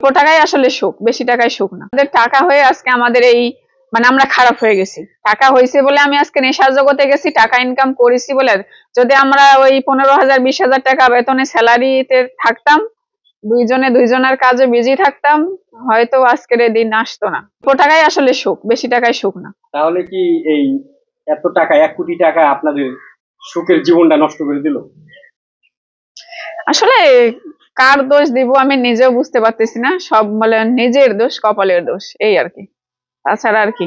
অল্প টাকাই আসলে সুখ বেশি টাকায় সুখ না। আমাদের টাকা হয়ে আজকে আমাদের এই মানে আমরা খারাপ হয়ে গেছি। টাকা হয়েছে বলে আমি আজকে নেশার জগতে গেছি টাকা ইনকাম করেছি বলে। যদি আমরা ওই পনেরো হাজার বিশ হাজার টাকা বেতনে স্যালারিতে থাকতাম দুইজনে দুইজনের কাজে বিজি থাকতাম হয়তো আজকের এই দিন আসতো না। অল্প টাকাই আসলে সুখ বেশি টাকায় সুখ না। তাহলে কি এই এত টাকা এক কোটি টাকা আপনাদের সুখের জীবনটা নষ্ট করে দিল? আসলে কার দোষ দিব আমি নিজেও বুঝতে পারতেছি না। সব বলে নিজের দোষ কপালের দোষ এই আর কি। তাছাড়া আর কি।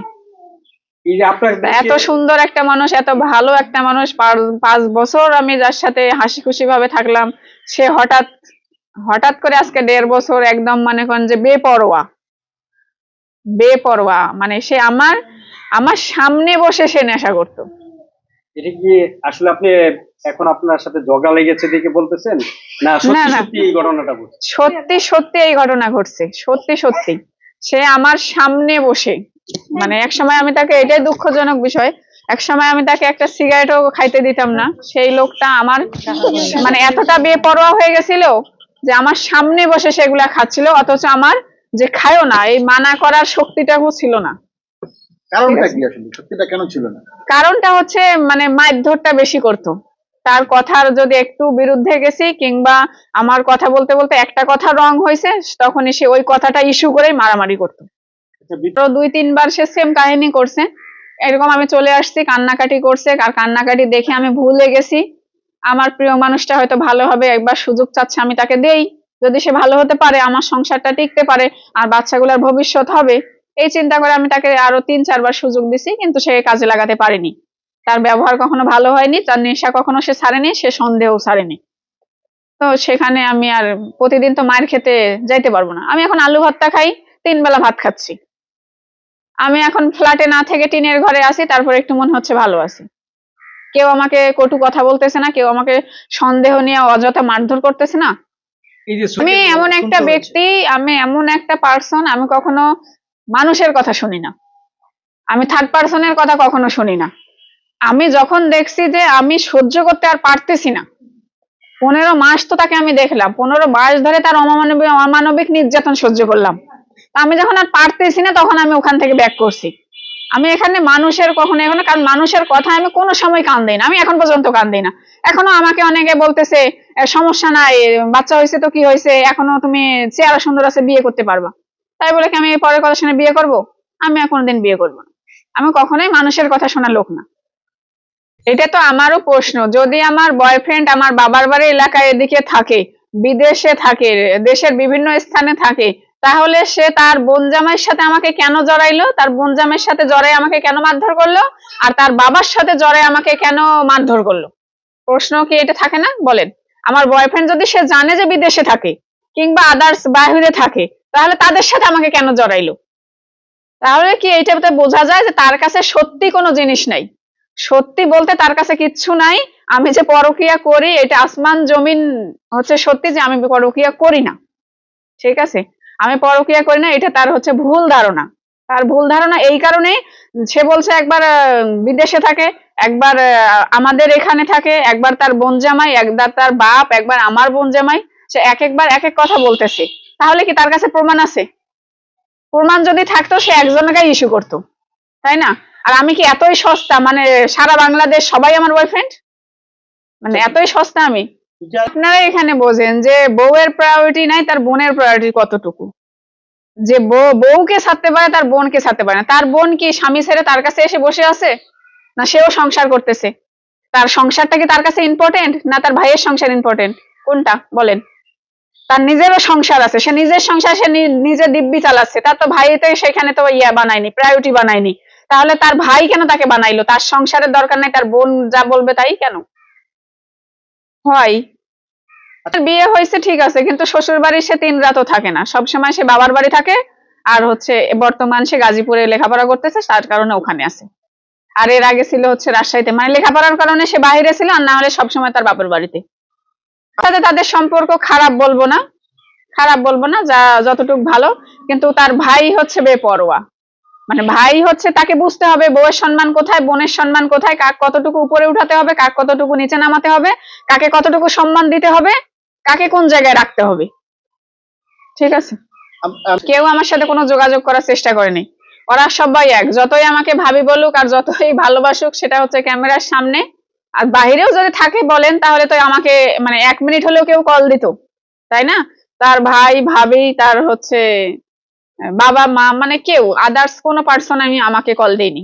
এত সুন্দর একটা মানুষ এত ভালো একটা মানুষ পাঁচ বছর আমি যার সাথে হাসি খুশি ভাবে থাকলাম সে হঠাৎ হঠাৎ করে আজকে দেড় বছর একদম মনে করেন যে বেপরোয়া। বেপরোয়া। মানে সে আমার আমার সামনে বসে সে নেশা করতো। এটা কি আসলে আপনি এখন আপনার সাথে ঝগড়া লেগেছে দেখে বলতেছেন? না সত্যি। সত্যি এই ঘটনাটা বলছেন সত্যি সত্যি এই ঘটনা ঘটছে। সত্যি সত্যি সে আমার সামনে বসে। মানে এক সময় আমি তাকে এটাই দুঃখজনক বিষয় এক সময় আমি তাকে একটা সিগারেটও খাইতে দিতাম না। সেই লোকটা আমার মানে এতটা বেপরোয়া হয়ে গেছিল যে আমার সামনে বসে সেগুলা খাচ্ছিল অথচ আমার যে খায়ও না এই মানা করার শক্তিটাও ছিল না। কারণটা কি আসলে? সত্যিটা কেন ছিল না? কারণটা হচ্ছে মানে মারধরটা বেশি করতো। তার কথার যদি একটু বিরুদ্ধে গেছি কিংবা আমার কথা বলতে বলতে একটা কথা রং হয়েছে তখনই সে ওই কথাটা ইস্যু করেই মারামারি করতো। আচ্ছা, দুই তিনবার সে সেম কাহিনী করছে। এরকম আমি চলে আসছি কান্নাকাটি করছে আর কান্নাকাটি দেখে আমি ভুলে গেছি। আমার প্রিয় মানুষটা হয়তো ভালো হবে একবার সুযোগ চাচ্ছে আমি তাকে দেই। যদি সে ভালো হতে পারে আমার সংসারটা টিকতে পারে আর বাচ্চাগুলোর ভবিষ্যৎ হবে এই চিন্তা করে আমি তাকে আরও তিন চারবার সুযোগ দিছি কিন্তু সে কাজে লাগাতে পারেনি। তার ব্যবহার কখনো ভালো হয়নি তার নেশা কখনো সে ছাড়েনি সে সন্দেহ ছাড়েনি। তো সেখানে আমি আর প্রতিদিন তো মায়ের খেতে যাইতে পারব না। আমি এখন আলু ভর্তা খাই তিন বেলা ভাত খাচ্ছি। আমি এখন ফ্ল্যাটে না থেকে টিনের ঘরে আসি তারপর একটু মনে হচ্ছে ভালো আছি। কেউ আমাকে কটু কথা বলতেছে না কেউ আমাকে সন্দেহ নিয়ে অযথা মারধর করতেছে না। আমি এমন একটা ব্যক্তি আমি এমন একটা পার্সন আমি কখনো মানুষের কথা শুনি না। আমি থার্ড পার্সনের কথা কখনো শুনি না। আমি যখন দেখছি যে আমি সহ্য করতে আর পারতেছি না, পনেরো মাস তো তাকে আমি দেখলাম, পনেরো মাস ধরে তার অমানবিক অমানবিক নির্যাতন সহ্য করলাম। আমি যখন আর পারতেছি না, তখন আমি ওখান থেকে ব্যাক করছি। আমি এখানে মানুষের কখনো এখনও, কারণ মানুষের কথা আমি কোনো সময় কান দিই না। আমি এখন পর্যন্ত কান দিই না। এখনও আমাকে অনেকে বলতেছে সমস্যা নাই, বাচ্চা হয়েছে তো কি হয়েছে এখনও তুমি চেহারা সুন্দর আছে, বিয়ে করতে পারবা। তাই বলে কি আমি পরের কথা শুনে বিয়ে করব? আমি আর কোনোদিন বিয়ে করব না। আমি কখনোই মানুষের কথা শোনা লোক না। এটা তো আমারও প্রশ্ন। যদি আমার বয়ফ্রেন্ড আমার বাবার বাড়ি এলাকায় এদিকে থাকে, বিদেশে থাকে, দেশের বিভিন্ন স্থানে থাকে, তাহলে সে তার বোন জামাইয়ের সাথে আমাকে কেন জড়াইলো? তার বোন জামাইয়ের সাথে জড়াই আমাকে কেন মারধর করল? আর তার বাবার সাথে জড়াই আমাকে কেন মারধর করল? প্রশ্ন কি এটা থাকে না? বলেন। আমার বয়ফ্রেন্ড যদি সে জানে যে বিদেশে থাকে, কিংবা আদার্স বাহিরে থাকে তাহলে তাদের সাথে আমাকে কেন জড়াইলো? তাহলে কি এইটাতে বোঝা যায় যে তার কাছে সত্যি কোনো জিনিস নাই। সত্যি বলতে তার কাছে কিচ্ছু নাই। আমি যে পরকিয়া করি, এটা আসমান জমিন হচ্ছে সত্যি যে আমি পরকিয়া করি না। ঠিক আছে? আমি পরকিয়া করি না, এটা তার হচ্ছে ভুল ধারণা। তার ভুল ধারণা এই কারণে সে বলছে একবার বিদেশে থাকে, একবার আমাদের এখানে থাকে, একবার তার বোন জামাই, একবার তার বাপ, একবার আমার বোন জামাই। সে এক একবার এক এক কথা বলতেছে। তাহলে কি তার কাছে প্রমাণ আছে? প্রমাণ যদি থাকতো, সে একজনকে ইস্যু করতো। তাই না? আর আমি কি এতই সস্তা? মানে সারা বাংলাদেশ সবাই আমার বয়ফ্রেন্ড মানে এতই সস্তা আমি? আপনারা এখানে বোঝেন যে বউয়ের প্রায়োরিটি নাই, তার বোনের প্রায়োরিটি কতটুকু? যে বউ, বউকে ছাড়তে পারে, তার বোনকে ছাড়তে পারে না। তার বোন কি স্বামী ছেড়ে তার কাছে এসে বসে আছে? না সেও সংসার করতেছে? তার সংসারটা কি তার কাছে ইম্পর্টেন্ট না তার ভাইয়ের সংসার ইম্পর্টেন্ট কোনটা? বলেন। তার নিজেরও সংসার আছে। সে নিজের সংসার, সে নিজে দিব্যি চালাচ্ছে। তার তো ভাই তো সেখানে তো ইয়া বানায়নি প্রায়োরিটি বানায়নি। তাহলে তার ভাই কেন তাকে বানাইলো? তার সংসারের দরকার নাই, তার বোন যা বলবে তাই কেন? হয়। বিয়ে হয়েছে ঠিক আছে, কিন্তু শ্বশুর বাড়ি সে তিন রাতও থাকে না। সব সময় সে বাবার বাড়ি থাকে, আর হচ্ছে বর্তমান সে গাজীপুরে লেখাপড়া করতেছে, তার কারণে ওখানে আছে। আর এর আগে ছিল হচ্ছে রাজশাহীতে। মানে লেখাপড়ার কারণে সে বাইরে ছিল, আর না হলে সবসময় তার বাপের বাড়িতে। সাথে তাদের সম্পর্ক খারাপ বলব না, খারাপ বলব না, যা যতটুকু ভালো, কিন্তু তার ভাই হচ্ছে বেপরোয়া। মানে ভাই হচ্ছে তাকে বুঝতে হবে, বউয়ের সম্মান কোথায়, বোনের সম্মান কোথায়, কাক কতটুকু উপরে উঠাতে হবে, কাক কতটুকু নিচে নামাতে হবে, কাকে কতটুকু সম্মান দিতে হবে, কাকে কোন জায়গায় রাখতে হবে। ঠিক আছে? কেউ আমার সাথে কোনো যোগাযোগ করার চেষ্টা করেনি। ওরা সবাই এক, যতই আমাকে ভাবি বলুক আর যতই ভালোবাসুক, সেটা হচ্ছে ক্যামেরার সামনে। আর বাইরেও যদি থাকে বলেন, তাহলে তো আমাকে মানে এক মিনিট হলেও কেউ কল দিত, তাই না? তার ভাই, ভাবি, তার হচ্ছে, বাবা, মা মানে কেউ আদার্স কোনো পার্সন আমি আমাকে কল দেয়নি